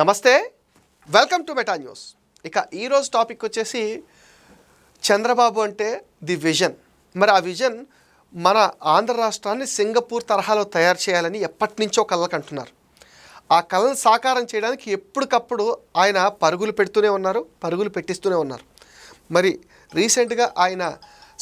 నమస్తే. Welcome to meta news ఇక ఈరోజు టాపిక్ వచ్చేసి చంద్రబాబు అంటే ది విజన్. మరి ఆ విజన్ మన ఆంధ్ర రాష్ట్రాన్ని సింగపూర్ తరహాలో తయారు చేయాలని ఎప్పటి నుంచో కళ్ళకు అంటున్నారు ఆ కళను సాకారం చేయడానికి ఎప్పటికప్పుడు ఆయన పరుగులు పెడుతూనే ఉన్నారు పరుగులు పెట్టిస్తూనే ఉన్నారు. మరి రీసెంట్గా ఆయన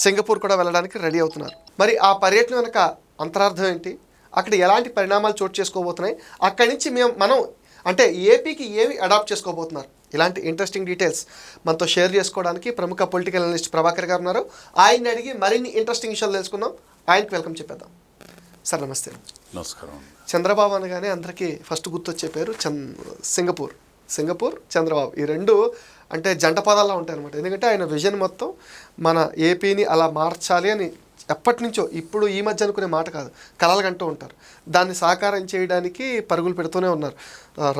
సింగపూర్ కూడా వెళ్ళడానికి రెడీ అవుతున్నారు. మరి ఆ పర్యటన వెనక అంతరార్థం ఏంటి? అక్కడ ఎలాంటి పరిణామాలు చోటు చేసుకోబోతున్నాయి? అక్కడి నుంచి మేము మనం అంటే ఏపీకి ఏమి అడాప్ట్ చేసుకోబోతున్నారు? ఇలాంటి ఇంట్రెస్టింగ్ డీటెయిల్స్ మనతో షేర్ చేసుకోవడానికి ప్రముఖ పొలిటికల్ అనలిస్ట్ ప్రభాకర్ గారు ఉన్నారు. ఆయన్ని అడిగి మరిన్ని ఇంట్రెస్టింగ్ విషయాలు తెలుసుకుందాం. ఆయనకి వెల్కమ్ చెప్పేద్దాం. సార్ నమస్తే. నమస్కారం. చంద్రబాబు అనగానే అందరికీ ఫస్ట్ గుర్తొచ్చే పేరు చంద్ సింగపూర్. సింగపూర్ చంద్రబాబు. ఈ రెండు అంటే జంట పదాల్లో ఉంటాయి అనమాట ఎందుకంటే ఆయన విజన్ మొత్తం మన ఏపీని అలా మార్చాలి అని ఎప్పటి నుంచో ఇప్పుడు ఈ మధ్య అనుకునే మాట కాదు కలలుగంటూ ఉంటారు. దాన్ని సాకారం చేయడానికి పరుగులు పెడుతూనే ఉన్నారు.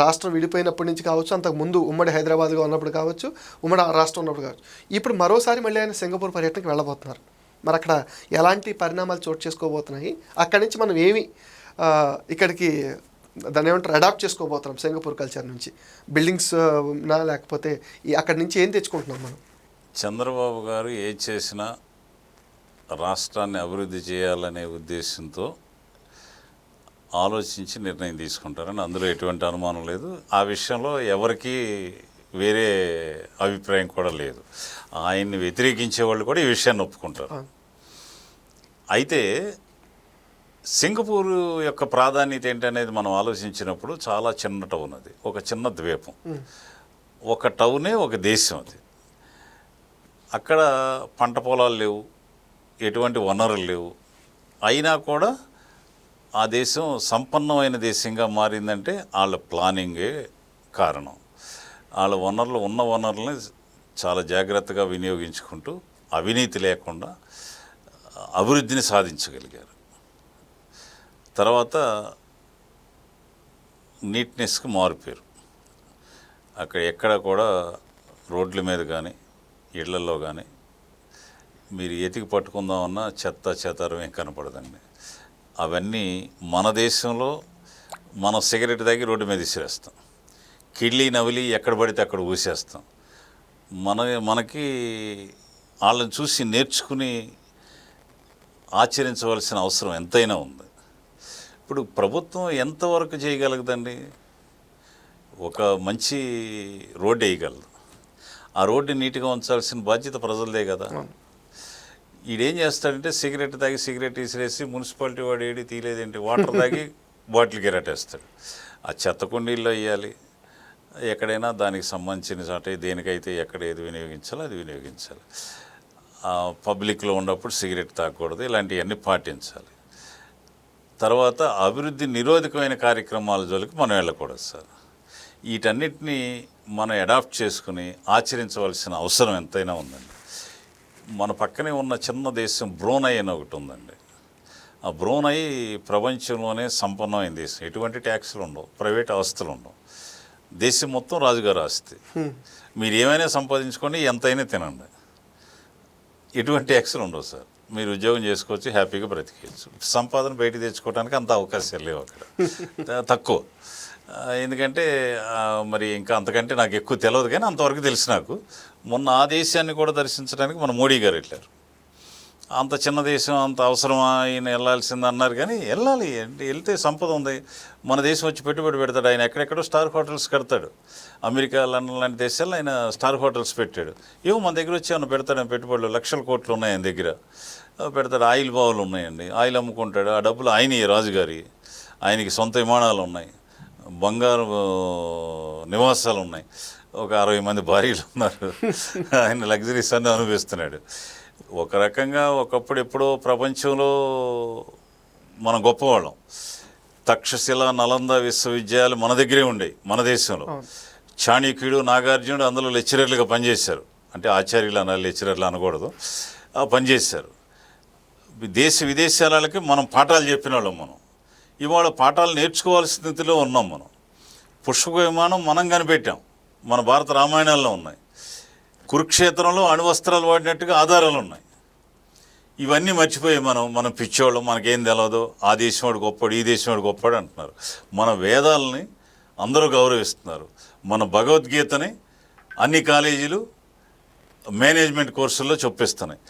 రాష్ట్రం విడిపోయినప్పటి నుంచి కావచ్చు అంతకు ముందు ఉమ్మడి హైదరాబాద్గా ఉన్నప్పుడు కావచ్చు ఉమ్మడి రాష్ట్రం ఉన్నప్పుడు కావచ్చు. ఇప్పుడు మరోసారి మళ్ళీ ఆయన సింగపూర్ పర్యటనకి వెళ్ళబోతున్నారు. మరి అక్కడ ఎలాంటి పరిణామాలు చోటు చేసుకోబోతున్నాయి? అక్కడి నుంచి మనం ఏమి ఇక్కడికి దాన్ని ఏమంటారు అడాప్ట్ చేసుకోబోతున్నాం సింగపూర్ కల్చర్ నుంచి? బిల్డింగ్స్ నా లేకపోతే ఈ అక్కడి నుంచి ఏం తెచ్చుకుంటున్నాం మనం? చంద్రబాబు గారు ఏది చేసినా రాష్ట్రాన్ని అభివృద్ధి చేయాలనే ఉద్దేశంతో ఆలోచించి నిర్ణయం తీసుకుంటారని అందులో ఎటువంటి అనుమానం లేదు. ఆ విషయంలో ఎవరికీ వేరే అభిప్రాయం కూడా లేదు. ఆయన్ని వ్యతిరేకించే వాళ్ళు కూడా ఈ విషయాన్ని ఒప్పుకుంటారు. అయితే సింగపూర్ యొక్క ప్రాధాన్యత ఏంటనేది మనం ఆలోచించినప్పుడు చాలా చిన్న టౌన్ అది ఒక చిన్న ద్వీపం. ఒక టౌనే ఒక దేశం అది. అక్కడ పంట పొలాలు లేవు ఎటువంటి వనరులు లేవు. అయినా కూడా ఆ దేశం సంపన్నమైన దేశంగా మారిందంటే వాళ్ళ ప్లానింగే కారణం. వాళ్ళ వనరులు ఉన్న వనరులని చాలా జాగ్రత్తగా వినియోగించుకుంటూ అవినీతి లేకుండా అభివృద్ధిని సాధించగలిగారు. తర్వాత నీట్నెస్కి మారిపోయారు. అక్కడ ఎక్కడ కూడా రోడ్ల మీద కానీ ఇళ్ళలో కానీ మీరు ఎతికి పట్టుకుందామన్నా చెత్త చెతరం ఏం కనపడదండి. అవన్నీ మన దేశంలో మనం సిగరెట్ తాగి రోడ్డు మీద విసిరేస్తాం కిళ్ళి నవిలి ఎక్కడ పడితే అక్కడ ఊసేస్తాం. మన మనకి వాళ్ళని చూసి నేర్చుకుని ఆచరించవలసిన అవసరం ఎంతైనా ఉంది. ఇప్పుడు ప్రభుత్వం ఎంతవరకు చేయగలగదండి? ఒక మంచి రోడ్డు వేయగలదు. ఆ రోడ్డు నీట్గా ఉంచాల్సిన బాధ్యత ప్రజలదే కదా? ఈడేం చేస్తాడంటే సిగరెట్ తాగి సిగరెట్ తీసిరేసి మున్సిపాలిటీ వాడు ఏడి తీయలేదేంటి? వాటర్ తాగి బాటిల్ గిరటేస్తాడు. ఆ చెత్త కుండీల్లో వేయాలి. ఎక్కడైనా దానికి సంబంధించిన అంటే దేనికైతే ఎక్కడ ఏది వినియోగించాలో అది వినియోగించాలి. పబ్లిక్లో ఉన్నప్పుడు సిగరెట్ తాగకూడదు ఇలాంటివన్నీ పాటించాలి. తర్వాత అభివృద్ధి నిరోధకమైన కార్యక్రమాల జోలికి మనం వెళ్ళకూడదు సార్. వీటన్నిటిని మనం అడాప్ట్ చేసుకుని ఆచరించవలసిన అవసరం ఎంతైనా ఉందండి. మన పక్కనే ఉన్న చిన్న దేశం బ్రోనై అని ఒకటి ఉందండి. ఆ బ్రోనై ప్రపంచంలోనే సంపన్నమైన దేశం. ఎటువంటి ట్యాక్సులు ఉండవు ప్రైవేట్ ఆస్తులు ఉండవు. దేశం మొత్తం రాజుగారి ఆస్తి. మీరు ఏమైనా సంపాదించుకొని ఎంతైనా తినండి. ఎటువంటి ట్యాక్సులు ఉండవు సార్. మీరు ఉద్యోగం చేసుకోవచ్చు హ్యాపీగా బ్రతికేయచ్చు. సంపాదన బయట తెచ్చుకోవడానికి అంత అవకాశాలు లేవు అక్కడ. తక్కువ. ఎందుకంటే మరి ఇంకా అంతకంటే నాకు ఎక్కువ తెలియదు కానీ అంతవరకు తెలుసు నాకు. మొన్న ఆ దేశాన్ని కూడా దర్శించడానికి మన మోడీ గారు వెళ్ళారు. అంత చిన్న దేశం అంత అవసరమా ఆయన వెళ్ళాల్సింది అన్నారు కానీ వెళ్ళాలి. అంటే వెళ్తే సంపద ఉంది. మన దేశం వచ్చి పెట్టుబడి పెడతాడు. ఆయన ఎక్కడెక్కడో స్టార్ హోటల్స్ కడతాడు. అమెరికా లండన్ లాంటి దేశాల్లో ఆయన స్టార్ హోటల్స్ పెట్టాడు. ఏమో మన దగ్గర వచ్చి ఏమన్నా పెడతాడు పెట్టుబడులు. లక్షల కోట్లు ఉన్నాయి ఆయన దగ్గర. పెడతాడు. ఆయిల్ బావులు ఉన్నాయండి. ఆయిల్ అమ్ముకుంటాడు. ఆ డబ్బులు ఆయన రాజుగారి. ఆయనకి సొంత విమానాలు ఉన్నాయి. బంగారు నివాసాలు ఉన్నాయి. ఒక అరవై మంది భార్యలు ఉన్నారు. ఆయన లగ్జరీస్ అన్ని అనుభవిస్తున్నాడు. ఒక రకంగా ఒకప్పుడు ఎప్పుడో ప్రపంచంలో మనం గొప్పవాళ్ళం. తక్షశిల నలంద విశ్వవిద్యాలయాలు మన దగ్గరే ఉండేవి మన దేశంలో. చాణక్యుడు నాగార్జునుడు అందులో లెక్చరర్లుగా పనిచేశారు. అంటే ఆచార్యులు అనాలి లెక్చరర్లు అనకూడదు. ఆ పనిచేశారు. దేశ విదేశాలకి మనం పాఠాలు చెప్పిన వాళ్ళం మనం. ఇవాళ పాఠాలు నేర్చుకోవాల్సిన స్థితిలో ఉన్నాం మనం. పుష్పక విమానం మనం కనిపెట్టాం. మన భారత రామాయణాల్లో ఉన్నాయి. కురుక్షేత్రంలో అణువస్త్రాలు వాడినట్టుగా ఆధారాలు ఉన్నాయి. ఇవన్నీ మర్చిపోయి మనం మనం పిచ్చోళ్ళం మనకేం తెలియదు ఆ దేశం వాడు గొప్పడు ఈ దేశం వాడు గొప్పడు అంటున్నారు. మన వేదాలని అందరూ గౌరవిస్తున్నారు. మన భగవద్గీతని అన్ని కాలేజీలు మేనేజ్మెంట్ కోర్సుల్లో చొప్పిస్తున్నాయి.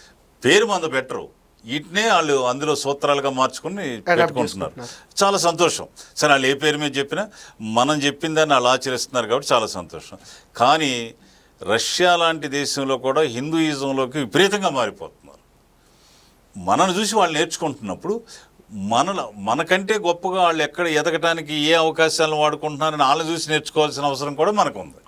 పేరు మంద బెటరు వీటినే వాళ్ళు అందులో సూత్రాలుగా మార్చుకుని పెట్టుకుంటున్నారు. చాలా సంతోషం. సరే వాళ్ళు ఏ పేరు మీద చెప్పినా మనం చెప్పిన దాన్ని వాళ్ళు ఆచరిస్తున్నారు కాబట్టి చాలా సంతోషం. కానీ రష్యా లాంటి దేశంలో కూడా హిందూయిజంలోకి విపరీతంగా మారిపోతున్నారు. మనల్ని చూసి వాళ్ళు నేర్చుకుంటున్నప్పుడు మన మనకంటే గొప్పగా వాళ్ళు ఎక్కడ ఎదగటానికి ఏ అవకాశాలను వాడుకుంటున్నారని వాళ్ళని చూసి నేర్చుకోవాల్సిన అవసరం కూడా మనకు ఉంది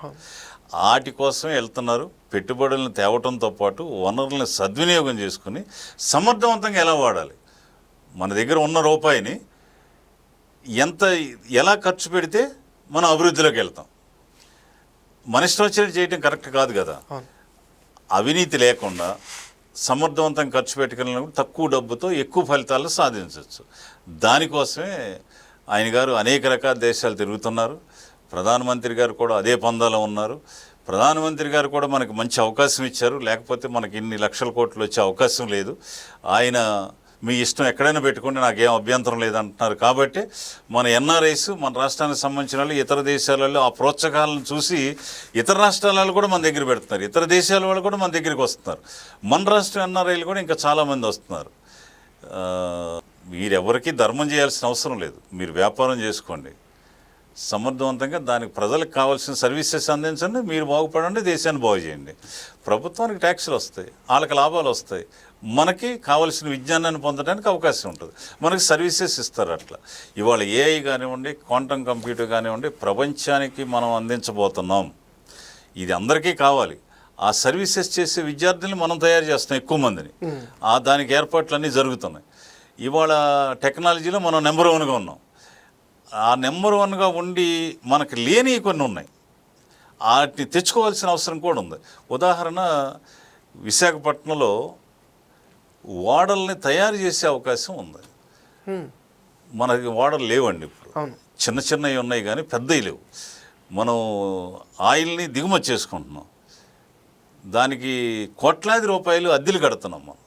వాటి కోసం వెళ్తున్నారు. పెట్టుబడులను తేవటంతో పాటు వనరులను సద్వినియోగం చేసుకుని సమర్థవంతంగా ఎలా వాడాలి? మన దగ్గర ఉన్న రూపాయిని ఎంత ఎలా ఖర్చు పెడితే మనం అభివృద్ధిలోకి వెళ్తాం. మన ఇష్టం వచ్చినట్టు చేయటం కరెక్ట్ కాదు కదా. అవును. అవినీతి లేకుండా సమర్థవంతంగా ఖర్చు పెట్టుకెళ్ళినప్పుడు తక్కువ డబ్బుతో ఎక్కువ ఫలితాలు సాధించవచ్చు. దానికోసమే ఆయన గారు అనేక రకాల దేశాలు తిరుగుతున్నారు. ప్రధానమంత్రి గారు కూడా అదే పందాలో ఉన్నారు. ప్రధానమంత్రి గారు కూడా మనకు మంచి అవకాశం ఇచ్చారు. లేకపోతే మనకి ఇన్ని లక్షల కోట్లు వచ్చే అవకాశం లేదు. ఆయన మీ ఇష్టం ఎక్కడైనా పెట్టుకుంటే నాకేం అభ్యంతరం లేదంటున్నారు. కాబట్టి మన ఎన్ఆర్ఐస్ మన రాష్ట్రానికి సంబంధించిన వాళ్ళు ఇతర దేశాలలో ఆ ప్రోత్సాహాలను చూసి ఇతర రాష్ట్రాలలో కూడా మన దగ్గర పెడుతున్నారు. ఇతర దేశాల వాళ్ళు కూడా మన దగ్గరికి వస్తున్నారు. మన రాష్ట్రం ఎన్ఆర్ఐలు కూడా ఇంకా చాలామంది వస్తున్నారు. మీరెవరికీ ధర్మం చేయాల్సిన అవసరం లేదు. మీరు వ్యాపారం చేసుకోండి. సమర్థవంతంగా దానికి ప్రజలకు కావాల్సిన సర్వీసెస్ అందించండి మీరు బాగుపడండి దేశాన్ని బాగు చేయండి. ప్రభుత్వానికి ట్యాక్సులు వస్తాయి వాళ్ళకి లాభాలు వస్తాయి. మనకి కావాల్సిన విజ్ఞానాన్ని పొందడానికి అవకాశం ఉంటుంది. మనకి సర్వీసెస్ ఇస్తారు అట్లా. ఇవాళ ఏఐ కానివ్వండి క్వాంటమ్ కంప్యూటర్ కానివ్వండి ప్రపంచానికి మనం అందించబోతున్నాం. ఇది అందరికీ కావాలి. ఆ సర్వీసెస్ చేసే విద్యార్థుల్ని మనం తయారు చేస్తాం ఎక్కువ మందిని. ఆ దానికి ఏర్పాట్లన్నీ జరుగుతున్నాయి. ఇవాళ టెక్నాలజీలో మనం నెంబర్ వన్గా ఉన్నాం. ఆ నెంబర్ వన్గా ఉండి మనకు లేని కొన్ని ఉన్నాయి. వాటిని తెచ్చుకోవాల్సిన అవసరం కూడా ఉంది. ఉదాహరణ విశాఖపట్నంలో ఓడల్ని తయారు చేసే అవకాశం ఉంది. మనకి ఓడలు లేవండి ఇప్పుడు. చిన్న చిన్నవి ఉన్నాయి కానీ పెద్దవి లేవు. మనం ఆయిల్ని దిగుమతి చేసుకుంటున్నాం. దానికి కోట్లాది రూపాయలు అద్దెలు కడుతున్నాం మనం.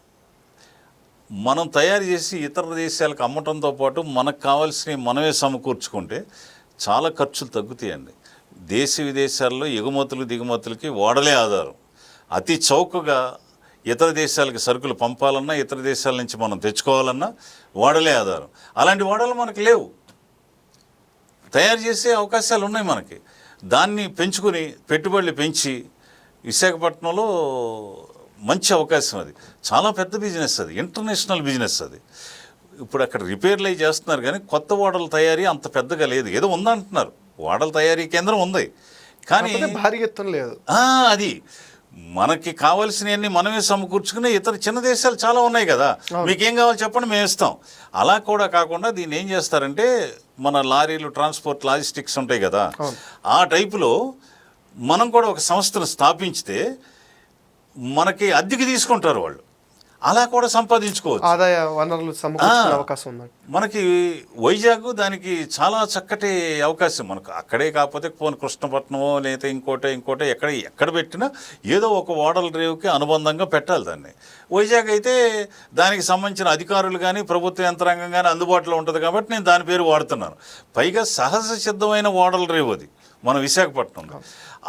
మనం తయారు చేసి ఇతర దేశాలకు అమ్మటంతో పాటు మనకు కావాల్సినవి మనమే సమకూర్చుకుంటే చాలా ఖర్చులు తగ్గుతాయండి. దేశ విదేశాల్లో ఎగుమతులు దిగుమతులకి ఓడలే ఆధారం. అతి చౌకగా ఇతర దేశాలకు సరుకులు పంపాలన్నా ఇతర దేశాల నుంచి మనం తెచ్చుకోవాలన్నా ఓడలే ఆధారం. అలాంటి ఓడలు మనకు లేవు. తయారు చేసే అవకాశాలు ఉన్నాయి మనకి. దాన్ని పెంచుకుని పెట్టుబడులు పెంచి విశాఖపట్నంలో మంచి అవకాశం అది. చాలా పెద్ద బిజినెస్ అది. ఇంటర్నేషనల్ బిజినెస్ అది. ఇప్పుడు అక్కడ రిపేర్లు అవి చేస్తున్నారు కానీ కొత్త ఓడల తయారీ అంత పెద్దగా లేదు. ఏదో ఉందంటున్నారు ఓడల తయారీ కేంద్రం ఉంది. కానీ భారీ ఎత్తున లేదు. అది. మనకి కావాల్సినవన్నీ మనమే సమకూర్చుకునే ఇతర చిన్న దేశాలు చాలా ఉన్నాయి కదా. మీకేం కావాలి చెప్పండి మేము ఇస్తాం. అలా కూడా కాకుండా దీన్ని ఏం చేస్తారంటే మన లారీలు ట్రాన్స్పోర్ట్ లాజిస్టిక్స్ ఉంటాయి కదా. ఆ టైపులో మనం కూడా ఒక సంస్థను స్థాపించితే మనకి అద్దెకి తీసుకుంటారు వాళ్ళు. అలా కూడా సంపాదించుకోవచ్చు. ఆదాయ వనరులు అవకాశం ఉందండి. మనకి వైజాగ్ దానికి చాలా చక్కటి అవకాశం. మనకు అక్కడే కాకపోతే పోనీ కృష్ణపట్నమో లేదా ఇంకోటే ఇంకోటే ఎక్కడ ఎక్కడ పెట్టినా ఏదో ఒక ఓడల రేవుకి అనుబంధంగా పెట్టాలి దాన్ని. వైజాగ్ అయితే దానికి సంబంధించిన అధికారులు కానీ ప్రభుత్వ యంత్రాంగం కానీ అందుబాటులో ఉంటుంది కాబట్టి నేను దాని పేరు వాడుతున్నాను. పైగా సహజ సిద్ధమైన ఓడల రేవు అది. మన విశాఖపట్నంలో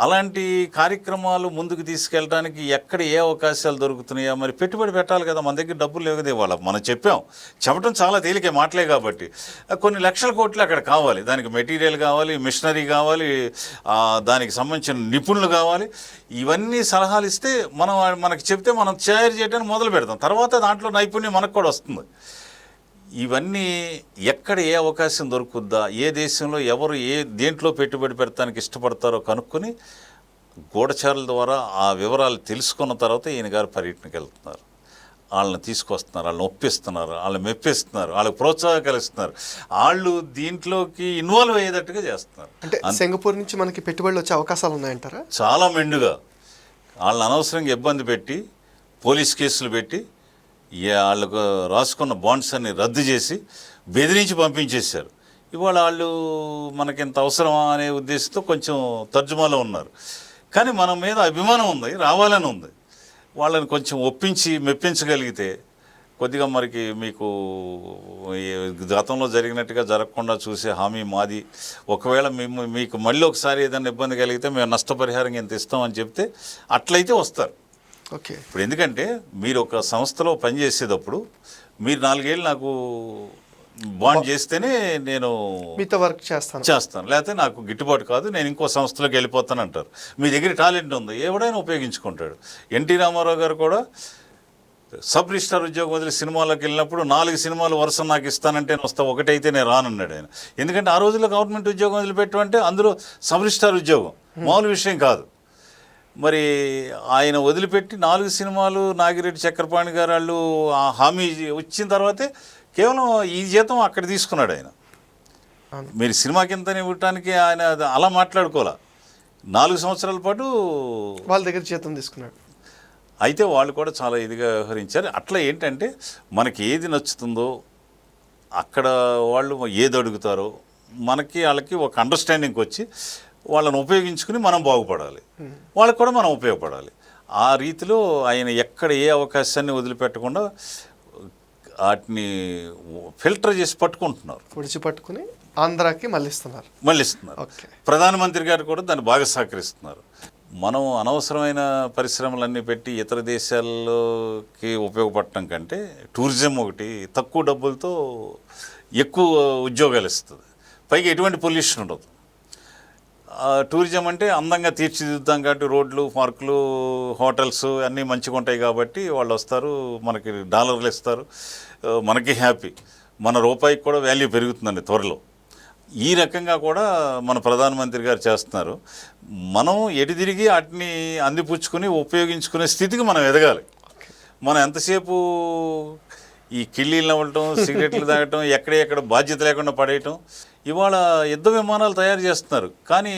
అలాంటి కార్యక్రమాలు ముందుకు తీసుకెళ్ళడానికి ఎక్కడ ఏ అవకాశాలు దొరుకుతున్నాయో? మరి పెట్టుబడి పెట్టాలి కదా మన దగ్గర డబ్బులు లేవు కదా ఇవాళ. మనం చెప్పాం చెప్పడం చాలా తేలికే మాటలే కాబట్టి. కొన్ని లక్షల కోట్లు అక్కడ కావాలి. దానికి మెటీరియల్ కావాలి మిషనరీ కావాలి దానికి సంబంధించిన నిపుణులు కావాలి. ఇవన్నీ సలహాలు ఇస్తే మనం మనకి చెప్తే మనం తయారు చేయడానికి మొదలు పెడతాం. తర్వాత దాంట్లో నైపుణ్యం మనకు కూడా వస్తుంది. ఇవన్నీ ఎక్కడ ఏ అవకాశం దొరుకుద్దా? ఏ దేశంలో ఎవరు ఏ దేంట్లో పెట్టుబడి పెడతానికి ఇష్టపడతారో కనుక్కొని గూఢచారుల ద్వారా ఆ వివరాలు తెలుసుకున్న తర్వాత ఈయన గారు పర్యటనకి వెళ్తున్నారు. వాళ్ళని తీసుకొస్తున్నారు వాళ్ళని ఒప్పిస్తున్నారు వాళ్ళని మెప్పిస్తున్నారు వాళ్ళకి ప్రోత్సాహం కలిస్తున్నారు. వాళ్ళు దీంట్లోకి ఇన్వాల్వ్ అయ్యేటట్టుగా చేస్తున్నారు. అంటే సింగపూర్ నుంచి మనకి పెట్టుబడులు వచ్చే అవకాశాలు ఉన్నాయంటారా? చాలా మెండుగా. వాళ్ళని అనవసరంగా ఇబ్బంది పెట్టి పోలీస్ కేసులు పెట్టి వాళ్ళకు రాసుకున్న బాండ్స్ అన్ని రద్దు చేసి బెదిరించి పంపించేశారు. ఇవాళ వాళ్ళు మనకి ఇంత అవసరమా అనే ఉద్దేశంతో కొంచెం తర్జుమాలో ఉన్నారు. కానీ మన మీద అభిమానం ఉంది రావాలని ఉంది. వాళ్ళని కొంచెం ఒప్పించి మెప్పించగలిగితే కొద్దిగా మనకి మీకు గతంలో జరిగినట్టుగా జరగకుండా చూసే హామీ మాది. ఒకవేళ మేము మీకు మళ్ళీ ఒకసారి ఏదైనా ఇబ్బంది కలిగితే మేము నష్టపరిహారం ఇంత ఇస్తామని చెప్తే అట్లయితే వస్తారు. ఓకే. ఇప్పుడు ఎందుకంటే మీరు ఒక సంస్థలో పనిచేసేటప్పుడు మీరు నాలుగేళ్ళు నాకు బాండ్ చేస్తేనే నేను మీతో వర్క్ చేస్తాను. చేస్తాను. లేకపోతే నాకు గిట్టుబాటు కాదు నేను ఇంకో సంస్థలోకి వెళ్ళిపోతాను అంటారు మీ దగ్గర టాలెంట్ ఉంది? ఎవడైనా ఉపయోగించుకుంటాడు. ఎన్టీ రామారావు గారు కూడా సబ్ రిజిస్టార్ ఉద్యోగం వదిలి సినిమాలోకి వెళ్ళినప్పుడు నాలుగు సినిమాలు వరుస నాకు ఇస్తానంటే నేను వస్తా ఒకటైతే నేను రానన్నాడు ఆయన. ఎందుకంటే ఆ రోజుల్లో గవర్నమెంట్ ఉద్యోగం వదిలిపెట్టమంటే అందులో సబ్ రిజిస్టార్ ఉద్యోగం. మామూలు విషయం కాదు. మరి ఆయన వదిలిపెట్టి నాలుగు సినిమాలు నాగిరెడ్డి చక్రపాణి గారు వాళ్ళు ఆ హామీ వచ్చిన తర్వాతే కేవలం ఈ జీతం అక్కడ తీసుకున్నాడు ఆయన. మీరు సినిమా కింద ఇవ్వటానికి ఆయన అలా మాట్లాడుకోవాలా? నాలుగు సంవత్సరాల పాటు వాళ్ళ దగ్గర జీతం తీసుకున్నాడు. అయితే వాళ్ళు కూడా చాలా ఇదిగా వ్యవహరించారు. అట్లా ఏంటంటే మనకి ఏది నచ్చుతుందో అక్కడ వాళ్ళు ఏది అడుగుతారో మనకి వాళ్ళకి ఒక అండర్స్టాండింగ్కి వచ్చి వాళ్ళని ఉపయోగించుకుని మనం బాగుపడాలి. వాళ్ళకి కూడా మనం ఉపయోగపడాలి. ఆ రీతిలో ఆయన ఎక్కడ ఏ అవకాశాన్ని వదిలిపెట్టకుండా వాటిని ఫిల్టర్ చేసి పట్టుకుంటున్నారు. విడిచిపట్టుకుని ఆంధ్రాకి మళ్ళిస్తున్నారు. మళ్ళిస్తున్నారు. ప్రధానమంత్రి గారు కూడా దాన్ని బాగా సహకరిస్తున్నారు. మనం అనవసరమైన పరిశ్రమలన్నీ పెట్టి ఇతర దేశాల్లోకి ఉపయోగపడటం కంటే టూరిజం ఒకటి తక్కువ డబ్బులతో ఎక్కువ ఉద్యోగాలు ఇస్తుంది. పైగా ఎటువంటి పొల్యూషన్ ఉండదు. టూరిజం అంటే అందంగా తీర్చిదిద్దాం కాబట్టి రోడ్లు పార్కులు హోటల్స్ అన్నీ మంచిగా ఉంటాయి కాబట్టి వాళ్ళు వస్తారు మనకి డాలర్లు ఇస్తారు. మనకి హ్యాపీ. మన రూపాయికి కూడా వాల్యూ పెరుగుతుందండి త్వరలో. ఈ రకంగా కూడా మన ప్రధానమంత్రి గారు చేస్తున్నారు. మనం ఎటు తిరిగి వాటిని అందిపుచ్చుకుని ఉపయోగించుకునే స్థితికి మనం ఎదగాలి. మనం ఎంతసేపు ఈ కిళ్ళీలు నవ్వటం సిగరెట్లు తాగటం ఎక్కడెక్కడ ఎక్కడ బాధ్యత లేకుండా పడేయటం ఇవాళ యుద్ధ విమానాలు తయారు చేస్తున్నారు. కానీ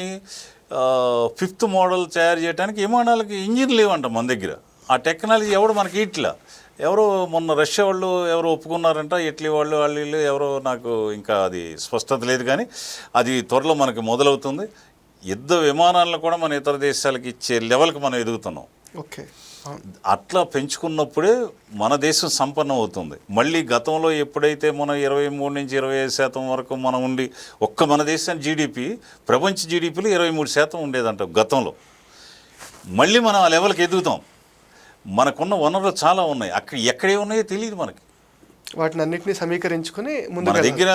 ఫిఫ్త్ మోడల్ తయారు చేయడానికి విమానాలకి ఇంజిన్ లేవంట మన దగ్గర. ఆ టెక్నాలజీ ఎవడు మనకి ఇట్లా. ఎవరో మొన్న రష్యా వాళ్ళు ఎవరో ఒప్పుకున్నారంట ఇట్లీ వాళ్ళు వాళ్ళు వీళ్ళు ఎవరో నాకు ఇంకా అది స్పష్టత లేదు కానీ అది త్వరలో మనకి మొదలవుతుంది. యుద్ధ విమానాలను కూడా మన ఇతర దేశాలకు ఇచ్చే లెవెల్కి మనం ఎదుగుతున్నాం. ఓకే. అట్లా పెంచుకున్నప్పుడే మన దేశం సంపన్నం అవుతుంది మళ్ళీ గతంలో ఎప్పుడైతే మనం ఇరవై మూడు నుంచి ఇరవై ఐదు శాతం వరకు మనం ఉండి ఒక్క మన దేశం జీడిపి ప్రపంచ జీడిపిలో ఇరవై మూడు శాతం ఉండేదంట గతంలో. మళ్ళీ మనం ఆ లెవెల్కి ఎదుగుతాం. మనకున్న వనరులు చాలా ఉన్నాయి. అక్కడ ఎక్కడే ఉన్నాయో తెలియదు మనకి. వాటిని అన్నింటినీ సమీకరించుకుని మన ముందుకు దగ్గర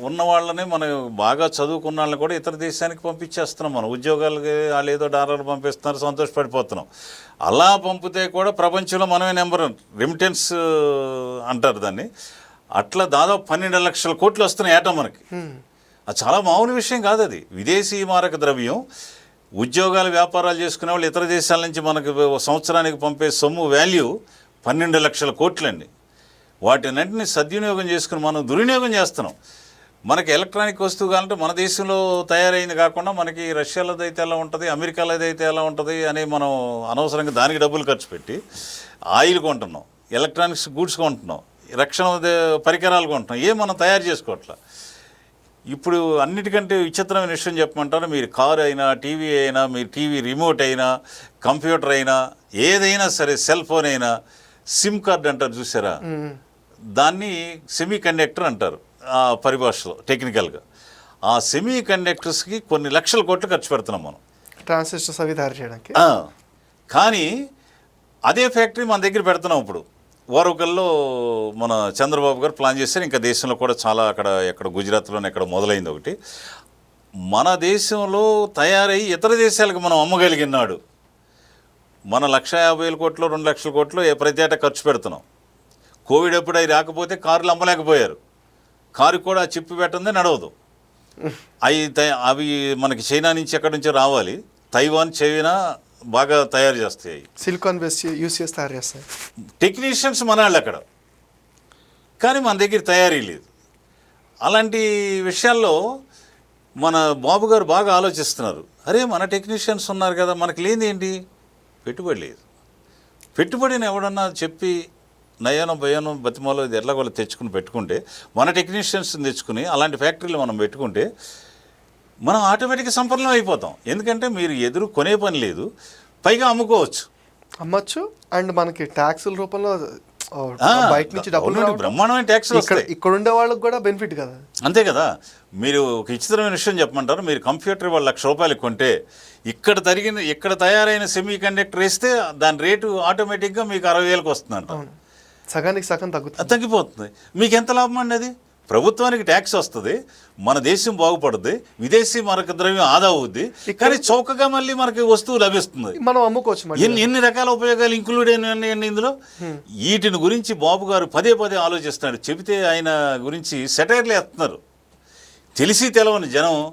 ఉన్న వాళ్ళని మనం బాగా చదువుకున్న వాళ్ళని కూడా ఇతర దేశానికి పంపించేస్తున్నాం మనం. ఉద్యోగాలకి వాళ్ళు ఏదో డాలర్లు పంపిస్తున్నారు సంతోషపడిపోతున్నాం. అలా పంపితే కూడా ప్రపంచంలో మనమే నెంబర్ రెమిటెన్స్ అంటారు దాన్ని. అట్లా దాదాపు పన్నెండు లక్షల కోట్లు వస్తున్నాయి ఏటా మనకి. అది చాలా మామూలు విషయం కాదు అది. విదేశీ మారక ద్రవ్యం ఉద్యోగాలు వ్యాపారాలు చేసుకునే వాళ్ళు ఇతర దేశాల నుంచి మనకు సంవత్సరానికి పంపే సొమ్ము వాల్యూ పన్నెండు లక్షల కోట్లండి. వాటినన్నింటినీ సద్వినియోగం చేసుకుని మనం దుర్వినియోగం చేస్తున్నాం. మనకి ఎలక్ట్రానిక్ వస్తువు కావాలంటే మన దేశంలో తయారైంది కాకుండా మనకి రష్యాలోది అయితే ఎలా ఉంటుంది అమెరికాలోది అయితే ఎలా ఉంటుంది అని మనం అనవసరంగా దానికి డబ్బులు ఖర్చు పెట్టి ఆయిల్ కొంటున్నాం ఎలక్ట్రానిక్స్ గూడ్స్ కొంటున్నాం రక్షణ పరికరాలు కొంటున్నాం ఏ మనం తయారు చేసుకోవట్లా? ఇప్పుడు అన్నిటికంటే విచిత్రమైన విషయం చెప్పమంటారు మీరు కారు అయినా టీవీ అయినా మీరు టీవీ రిమోట్ అయినా కంప్యూటర్ అయినా ఏదైనా సరే సెల్ ఫోన్ అయినా సిమ్ కార్డ్ అంటారు చూసారా? దాన్ని సెమీ కండక్టర్ అంటారు ఆ పరిభాషలో టెక్నికల్గా ఆ సెమీ కండక్టర్స్కి కొన్ని లక్షల కోట్లు ఖర్చు పెడుతున్నాం మనం. ట్రాన్సిస్టర్స్ అవి తయారు చేయడానికి? కానీ అదే ఫ్యాక్టరీ మన దగ్గర పెడుతున్నాం ఇప్పుడు. ఓరవకల్లో మన చంద్రబాబు గారు ప్లాన్ చేశారు ఇంకా దేశంలో కూడా చాలా అక్కడ ఎక్కడ గుజరాత్లోనే ఎక్కడ మొదలైంది ఒకటి. మన దేశంలో తయారై ఇతర దేశాలకు మనం అమ్మగలిగినాడు. మన లక్ష యాభై వేల కోట్లు రెండు లక్షల కోట్లు ఏ ప్రతి ఏటా ఖర్చు పెడుతున్నాం. కోవిడ్ ఎప్పుడు అవి రాకపోతే కార్లు అమ్మలేకపోయారు. కారు కూడా చిప్పు పెట్టందే నడవదు. అవి అవి మనకి చైనా నుంచి ఎక్కడి నుంచో రావాలి. తైవాన్ చైనా బాగా తయారు చేస్తాయి. సిలికాన్ బేస్ యూస్ చేసి తయారు చేస్తాయి. టెక్నీషియన్స్ మన వాళ్ళు అక్కడ. కానీ మన దగ్గర తయారీ లేదు. అలాంటి విషయాల్లో మన బాబు గారు బాగా ఆలోచిస్తున్నారు. అరే మన టెక్నీషియన్స్ ఉన్నారు కదా మనకి లేనిది ఏంటి పెట్టుబడి లేదు. పెట్టుబడిని ఎవడన్నా చెప్పి నయనో భయానో బతిమాలో ఇది ఎట్లా వాళ్ళు తెచ్చుకుని పెట్టుకుంటే మన టెక్నీషియన్స్ తెచ్చుకుని అలాంటి ఫ్యాక్టరీలు మనం పెట్టుకుంటే మనం ఆటోమేటిక్గా సంపన్నం అయిపోతాం. ఎందుకంటే మీరు ఎదురు కొనే పని లేదు పైగా అమ్ముకోవచ్చు. అమ్మచ్చు అండ్ మనకి ట్యాక్సుల రూపంలో బయట నుంచి డబ్బులు. బ్రహ్మాండమైన ట్యాక్స్లు ఇక్కడ ఇక్కడ ఉండే వాళ్ళకి కూడా బెనిఫిట్ కదా. అంతే కదా. మీరు ఒక విచిత్రమైన విషయం చెప్పమంటారు మీరు కంప్యూటర్ వాళ్ళు లక్ష రూపాయలు కొంటే ఇక్కడ తరిగిన ఇక్కడ తయారైన సెమీ కండక్టర్ వేస్తే దాని రేటు ఆటోమేటిక్గా మీకు అరవై వేలకు వస్తుందంట. సగానికి సగం తగ్గుతుంది. తగ్గిపోతుంది. మీకు ఎంత లాభం అండి అది? ప్రభుత్వానికి ట్యాక్స్ వస్తుంది మన దేశం బాగుపడుద్ది విదేశీ మరక ద్రవ్యం ఆదా అవుద్ది కానీ చౌకగా మళ్ళీ మనకి వస్తువు లభిస్తుంది. మనం అమ్ముకోవచ్చు ఎన్ని ఎన్ని రకాల ఉపయోగాలు ఇంక్లూడ్ అయినాయండి ఇందులో? వీటిని గురించి బాబు గారు పదే పదే ఆలోచిస్తున్నాడు. చెబితే ఆయన గురించి సెటైర్లు వేస్తున్నారు. తెలిసి తెలవని జనం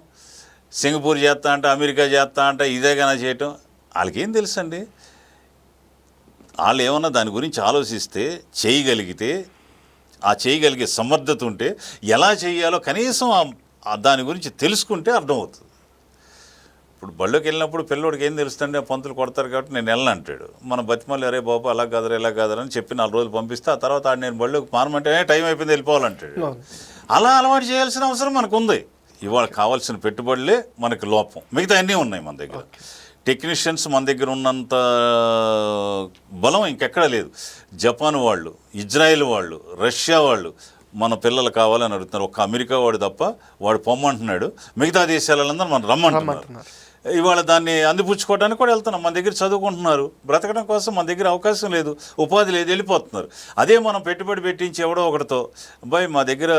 సింగపూర్ చేస్తా అంట అమెరికా చేస్తా అంట ఇదేగానా చేయటం? వాళ్ళకేం తెలుసండి? వాళ్ళు ఏమన్నా దాని గురించి ఆలోచిస్తే చేయగలిగితే ఆ చేయగలిగే సమర్థత ఉంటే ఎలా చేయాలో కనీసం దాని గురించి తెలుసుకుంటే అర్థమవుతుంది. ఇప్పుడు బళ్ళోకి వెళ్ళినప్పుడు పిల్లోడికి ఏం తెలుస్తుంది పంతులు కొడతారు కాబట్టి నేను వెళ్ళను అంటాడు. మన బతిమల్లి అరే బాబు అలా కాదరా ఇలా కాదరా అని చెప్పి నాలుగు రోజులు పంపిస్తే ఆ తర్వాత ఆడు నేను బళ్ళోకి మారమంటే "ఏ, టైం అయిపోయింది వెళ్ళిపోవాలంటాడు. అలా అలవాటు చేయాల్సిన అవసరం మనకు ఉంది ఇవాళ కావాల్సిన పెట్టుబడులే మనకి లోపం. మిగతా అన్నీ ఉన్నాయి మన దగ్గర. టెక్నీషియన్స్ మన దగ్గర ఉన్నంత బలం ఇంకెక్కడ లేదు. జపాన్ వాళ్ళు ఇజ్రాయెల్ వాళ్ళు రష్యా వాళ్ళు మన పిల్లలు కావాలని అడుగుతున్నారు. ఒక్క అమెరికా వాడు తప్ప వాడు పొమ్మంటున్నాడు. మిగతా దేశాలందరూ మనం రమ్మంటున్నారు. ఇవాళ దాన్ని అందిపుచ్చుకోవడానికి కూడా వెళ్తున్నాం. మన దగ్గర చదువుకుంటున్నారు. బ్రతకడం కోసం మన దగ్గర అవకాశం లేదు. ఉపాధి లేదు వెళ్ళిపోతున్నారు. అదే మనం పెట్టుబడి పెట్టించి ఎవడో ఒకటితో బాయ్ మా దగ్గర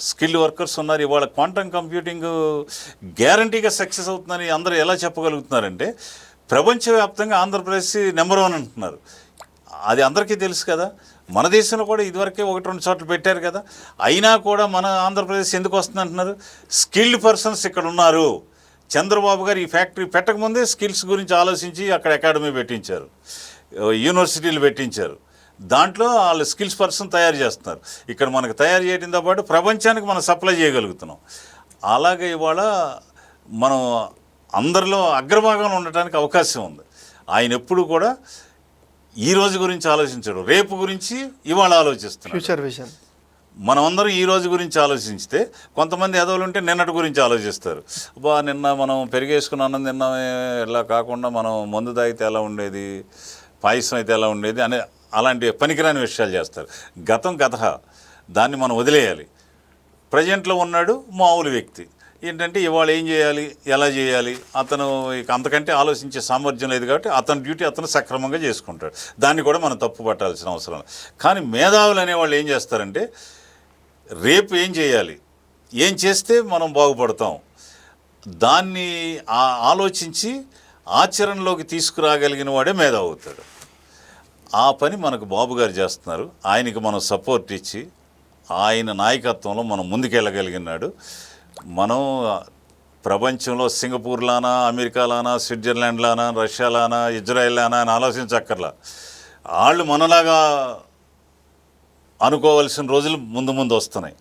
స్కిల్ వర్కర్స్ ఉన్నారు. ఇవాళ క్వాంటమ్ కంప్యూటింగ్ గ్యారంటీగా సక్సెస్ అవుతుందని అందరూ ఎలా చెప్పగలుగుతున్నారంటే ప్రపంచవ్యాప్తంగా ఆంధ్రప్రదేశ్ నెంబర్ వన్ అంటున్నారు. అది అందరికీ తెలుసు కదా. మన దేశంలో కూడా ఇదివరకే ఒకటి రెండు చోట్ల పెట్టారు కదా. అయినా కూడా మన ఆంధ్రప్రదేశ్ ఎందుకు వస్తుంది అంటున్నారు స్కిల్డ్ పర్సన్స్ ఇక్కడ ఉన్నారు. చంద్రబాబు గారు ఈ ఫ్యాక్టరీ పెట్టకముందే స్కిల్స్ గురించి ఆలోచించి అక్కడ అకాడమీ పెట్టించారు. యూనివర్సిటీలు పెట్టించారు. దాంట్లో వాళ్ళు స్కిల్స్ పర్సన్ తయారు చేస్తున్నారు. ఇక్కడ మనకు తయారు చేయడంతో పాటు ప్రపంచానికి మనం సప్లై చేయగలుగుతున్నాం. అలాగే ఇవాళ మనం అందరిలో అగ్రభాగంలో ఉండటానికి అవకాశం ఉంది. ఆయన ఎప్పుడు కూడా ఈ రోజు గురించి ఆలోచించడు. రేపు గురించి ఇవాళ ఆలోచిస్తున్నాడు. ఫ్యూచర్ విజన్ మనమందరం ఈ రోజు గురించి ఆలోచించితే కొంతమంది ఎదవలు ఉంటే నిన్నటి గురించి ఆలోచిస్తారు. బా నిన్న మనం పెరిగేసుకున్న అన్నం ఎలా కాకుండా మనం మందు తాగితే ఎలా ఉండేది పాయసం అయితే ఎలా ఉండేది అనే అలాంటి పనికిరాని విషయాలు చేస్తారు. గతం గత దాన్ని మనం వదిలేయాలి. ప్రజెంట్లో ఉన్నాడు మామూలు వ్యక్తి. ఏంటంటే ఇవాళ ఏం చేయాలి ఎలా చేయాలి అతను ఇక అంతకంటే ఆలోచించే సామర్థ్యం లేదు కాబట్టి అతని డ్యూటీ అతను సక్రమంగా చేసుకుంటాడు. దాన్ని కూడా మనం తప్పు పట్టాల్సిన అవసరం కానీ మేధావులు అనేవాళ్ళు ఏం చేస్తారంటే రేపు ఏం చేయాలి? ఏం చేస్తే మనం బాగుపడతాం? దాన్ని ఆలోచించి ఆచరణలోకి తీసుకురాగలిగిన వాడే మేధ అవుతాడు. ఆ పని మనకు బాబు గారు చేస్తున్నారు. ఆయనకి మనం సపోర్ట్ ఇచ్చి ఆయన నాయకత్వంలో మనం ముందుకెళ్ళగలిగినాడు. మనం ప్రపంచంలో సింగపూర్లానా అమెరికాలానా స్విట్జర్లాండ్లానా రష్యాలానా ఇజ్రాయెల్లానా అని ఆలోచించక్కర్లా. వాళ్ళు మనలాగా అనుకోవాల్సిన రోజులు ముందు ముందు వస్తున్నాయి.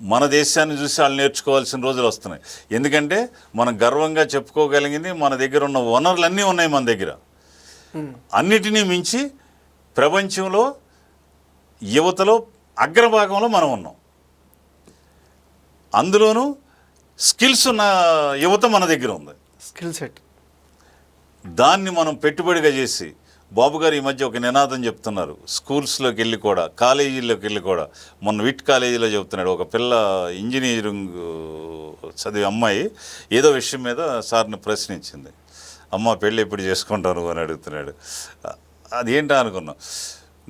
మన దేశాన్ని చూసి వాళ్ళు నేర్చుకోవాల్సిన రోజులు వస్తున్నాయి. ఎందుకంటే మనం గర్వంగా చెప్పుకోగలిగింది మన దగ్గర ఉన్న వనరులు అన్నీ ఉన్నాయి మన దగ్గర. అన్నిటినీ మించి ప్రపంచంలో యువతలో అగ్రభాగంలో మనం ఉన్నాం. అందులోనూ స్కిల్స్ ఉన్న యువత మన దగ్గర ఉంది. Skill set. దాన్ని మనం పెట్టుబడిగా చేసి బాబు గారు ఈ మధ్య ఒక నినాదం చెప్తున్నారు. స్కూల్స్లోకి వెళ్ళి కూడా కాలేజీల్లోకి వెళ్ళి కూడా. మొన్న విట్ కాలేజీలో చెప్తున్నాడు. ఒక పిల్ల ఇంజనీరింగ్ చదివే అమ్మాయి ఏదో విషయం మీద సార్ని ప్రశ్నించింది. అమ్మ పెళ్ళి ఎప్పుడు చేసుకుంటాను అని అడుగుతున్నాడు. అదేంటా అనుకున్నావు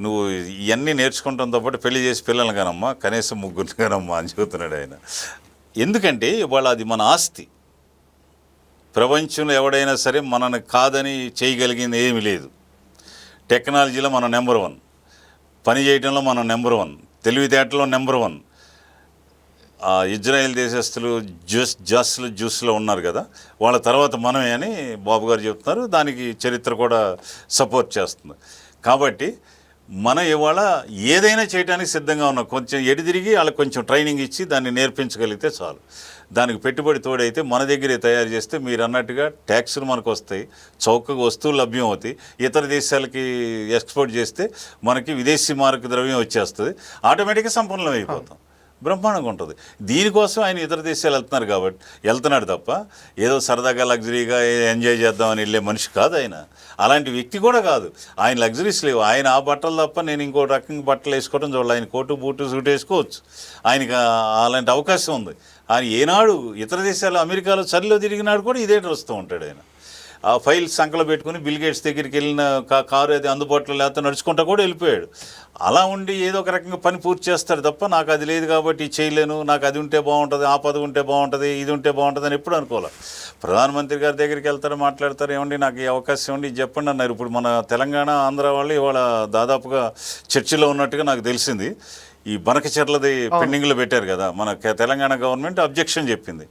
నువ్వు ఇవన్నీ నేర్చుకుంటాంతో పాటు పెళ్ళి చేసి పిల్లలు కానమ్మా కనీసం ముగ్గురు కానమ్మా అని చెబుతున్నాడు ఆయన. ఎందుకంటే ఇవాళ అది మన ఆస్తి. ప్రపంచంలో ఎవడైనా సరే మనని కాదని చేయగలిగింది ఏమీ లేదు. టెక్నాలజీలో మనం నెంబర్ వన్. పని చేయడంలో మనం నెంబర్ వన్. తెలివితేటలో నెంబర్ వన్. ఇజ్రాయెల్ దేశస్తులు జ్యూస్ జాస్లు జ్యూస్లో ఉన్నారు కదా. వాళ్ళ తర్వాత మనమే అని బాబు గారు చెప్తున్నారు. దానికి చరిత్ర కూడా సపోర్ట్ చేస్తుంది. కాబట్టి మనం ఇవాళ ఏదైనా చేయడానికి సిద్ధంగా ఉన్నాం కొంచెం ఎడి తిరిగి వాళ్ళకి కొంచెం ట్రైనింగ్ ఇచ్చి దాన్ని నేర్పించగలిగితే చాలు. దానికి పెట్టుబడి తోడైతే మన దగ్గరే తయారు చేస్తే మీరు అన్నట్టుగా ట్యాక్సులు మనకు వస్తాయి చౌకగా వస్తువులు లభ్యం అవుతాయి. ఇతర దేశాలకి ఎక్స్పోర్ట్ చేస్తే మనకి విదేశీ మార్క ద్రవ్యం వచ్చేస్తుంది. ఆటోమేటిక్గా సంపన్నం అయిపోతాం. బ్రహ్మాండంగా ఉంటుంది. దీనికోసం ఆయన ఇతర దేశాలు వెళ్తున్నారు కాబట్టి వెళ్తున్నాడు తప్ప ఏదో సరదాగా లగ్జరీగా ఎంజాయ్ చేద్దామని వెళ్ళే మనిషి కాదు ఆయన. అలాంటి వ్యక్తి కూడా కాదు. ఆయన లగ్జరీస్ లేవు. ఆయన ఆ బట్టలు తప్ప నేను ఇంకో రకంగా బట్టలు వేసుకోవడం చూడాలి ఆయన కోటు బూటు సూట్ వేసుకోవచ్చు. ఆయనకి అలాంటి అవకాశం ఉంది. ఆయన ఏనాడు ఇతర దేశాలు అమెరికాలో చలిలో తిరిగినాడు కూడా ఇదే వస్తూ ఉంటాడు ఆయన. ఆ ఫైల్ సంకలో పెట్టుకుని బిల్ గేట్స్ దగ్గరికి వెళ్ళిన కా- కారు అది అందుబాటులో లేకపోతే నడుచుకుంటా కూడా వెళ్ళిపోయాడు. అలా ఉండి ఏదో ఒక రకంగా పని పూర్తి చేస్తాడు తప్ప నాకు అది లేదు కాబట్టి చేయలేను నాకు అది ఉంటే బాగుంటుంది ఆ పదవి ఉంటే బాగుంటుంది ఇది ఉంటే బాగుంటుంది అని ఎప్పుడు అనుకోవాలి? ప్రధానమంత్రి గారి దగ్గరికి వెళ్తారు మాట్లాడతారు ఏమండి నాకు ఈ అవకాశం ఉండి చెప్పండి అన్నారు. ఇప్పుడు మన తెలంగాణ ఆంధ్ర వాళ్ళు ఇవాళ దాదాపుగా చర్చిలో ఉన్నట్టుగా నాకు తెలిసింది. ఈ బనకచెర్లది పెండింగ్లో పెట్టారు కదా మన తెలంగాణ గవర్నమెంట్ అబ్జెక్షన్ చెప్పింది.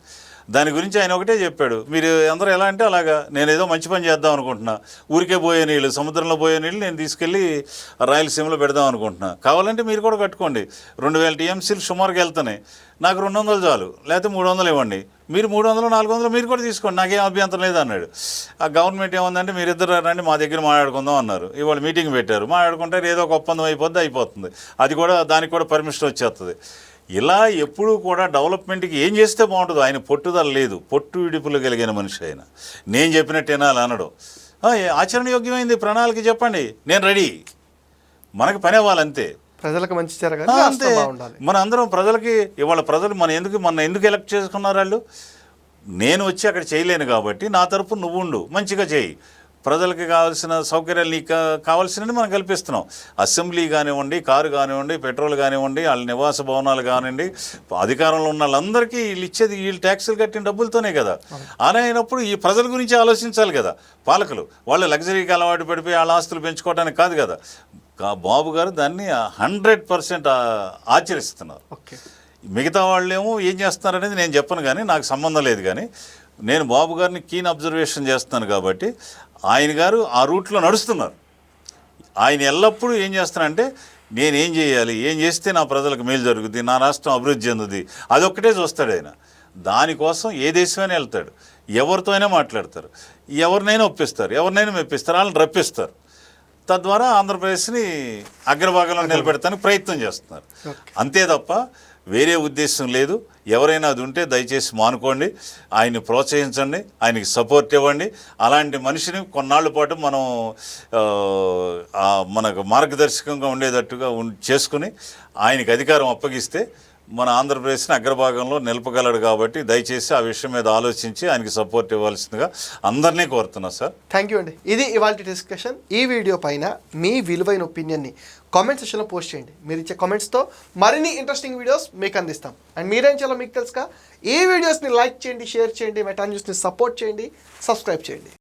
దాని గురించి ఆయన ఒకటే చెప్పాడు. మీరు అందరూ ఎలా అంటే అలాగా నేను ఏదో మంచి పని చేద్దాం అనుకుంటున్నా. ఊరికే పోయే నీళ్ళు సముద్రంలో పోయే నీళ్ళు నేను తీసుకెళ్ళి రాయలసీమలో పెడదాం అనుకుంటున్నా. కావాలంటే మీరు కూడా కట్టుకోండి. రెండు వేల టీఎంసీలు సుమారుగా వెళ్తున్నాయి. నాకు రెండు వందలు చాలు లేకపోతే మూడు వందలు ఇవ్వండి. మీరు మూడు వందలు నాలుగు వందలు మీరు కూడా తీసుకోండి. నాకేం అభ్యంతరం లేదు అన్నాడు ఆ గవర్నమెంట్ ఏముందంటే మీరు ఇద్దరు రండి మా దగ్గర మాట్లాడుకుందాం అన్నారు. ఇవాళ మీటింగ్ పెట్టారు. మాట్లాడుకుంటారు ఏదో ఒక ఒప్పందం అయిపోద్ది అయిపోతుంది. అది కూడా దానికి కూడా పర్మిషన్ వచ్చేస్తుంది. ఇలా ఎప్పుడూ కూడా డెవలప్మెంట్కి ఏం చేస్తే బాగుంటుందో ఆయన పొట్టుదల లేదు. పొట్టు విడుపులు కలిగిన మనిషి ఆయన. నేను చెప్పినట్టు వినాలి అనడం. "ఆ, ఏ ఆచరణయోగ్యమైంది? ప్రణాళిక చెప్పండి. నేను రెడీ. మనకి పని అవ్వాలంతే ప్రజలకు మంచి జరగాలి అంతే. మన అందరం ప్రజలకి ఇవాళ ప్రజలు మన ఎందుకు మన ఎందుకు ఎలక్ట్ చేసుకున్నారు వాళ్ళు? నేను వచ్చి అక్కడ చేయలేను కాబట్టి నా తరపు నువ్వు ఉండు. మంచిగా చేయి. ప్రజలకి కావాల్సిన సౌకర్యాలు నీకు కావాల్సినవి మనం కల్పిస్తున్నాం. అసెంబ్లీ కానివ్వండి కారు కానివ్వండి పెట్రోల్ కానివ్వండి వాళ్ళ నివాస భవనాలు కానివ్వండి అధికారంలో ఉన్న వాళ్ళందరికీ వీళ్ళు ఇచ్చేది వీళ్ళు ట్యాక్సులు కట్టిన డబ్బులతోనే కదా. అలా అయినప్పుడు ఈ ప్రజల గురించి ఆలోచించాలి కదా. పాలకులు వాళ్ళు లగ్జరీకి అలవాటు పడిపోయి వాళ్ళ ఆస్తులు పెంచుకోవడానికి కాదు కదా. బాబు గారు దాన్ని హండ్రెడ్ పర్సెంట్ ఆచరిస్తున్నారు. మిగతా వాళ్ళేమో ఏం చేస్తున్నారు అనేది నేను చెప్పను కానీ నాకు సంబంధం లేదు కానీ నేను బాబు గారిని కీన్ అబ్జర్వేషన్ చేస్తున్నాను కాబట్టి ఆయన గారు ఆ రూట్లో నడుస్తున్నారు. ఆయన ఎల్లప్పుడూ ఏం చేస్తారంటే నేనేం చేయాలి? ఏం చేస్తే నా ప్రజలకు మేలు జరుగుద్ది? నా రాష్ట్రం అభివృద్ధి చెందుద్ది? అదొక్కటే చూస్తాడు ఆయన. దానికోసం ఏ దేశమైనా వెళ్తాడు. ఎవరితో అయినా మాట్లాడతారు. ఎవరినైనా ఒప్పిస్తారు. ఎవరినైనా మెప్పిస్తారు. వాళ్ళని రప్పిస్తారు. తద్వారా ఆంధ్రప్రదేశ్ని అగ్రభాగంలో నిలబెడతానికి ప్రయత్నం చేస్తున్నారు. అంతే తప్ప వేరే ఉద్దేశం లేదు. ఎవరైనా అది ఉంటే దయచేసి మానుకోండి. ఆయన్ని ప్రోత్సహించండి. ఆయనకి సపోర్ట్ ఇవ్వండి. అలాంటి మనిషిని కొన్నాళ్ళ పాటు మనం మనకు మార్గదర్శకంగా ఉండేటట్టుగా ఉం- చేసుకుని ఆయనకి అధికారం అప్పగిస్తే మన ఆంధ్రప్రదేశ్ని అగ్రభాగంలో నిలపగలడు కాబట్టి దయచేసి ఆ విషయం మీద ఆలోచించి ఆయనకి సపోర్ట్ ఇవ్వాల్సిందిగా అందరినీ కోరుతున్నా సార్. థ్యాంక్ యూ అండి. ఇది ఇవాళ డిస్కషన్ ఈ వీడియో పైన మీ విలువైన ఒపీనియన్ని కామెంట్ సెషన్లో పోస్ట్ చేయండి. మీరు ఇచ్చే కామెంట్స్తో మరిన్ని ఇంట్రెస్టింగ్ వీడియోస్ మీకు అందిస్తాం. అండ్ మీరేం చేయాలో మీకు తెలుసుగా. ఈ వీడియోస్ని లైక్ చేయండి షేర్ చేయండి మెటా న్యూస్ని సపోర్ట్ చేయండి సబ్స్క్రైబ్ చేయండి.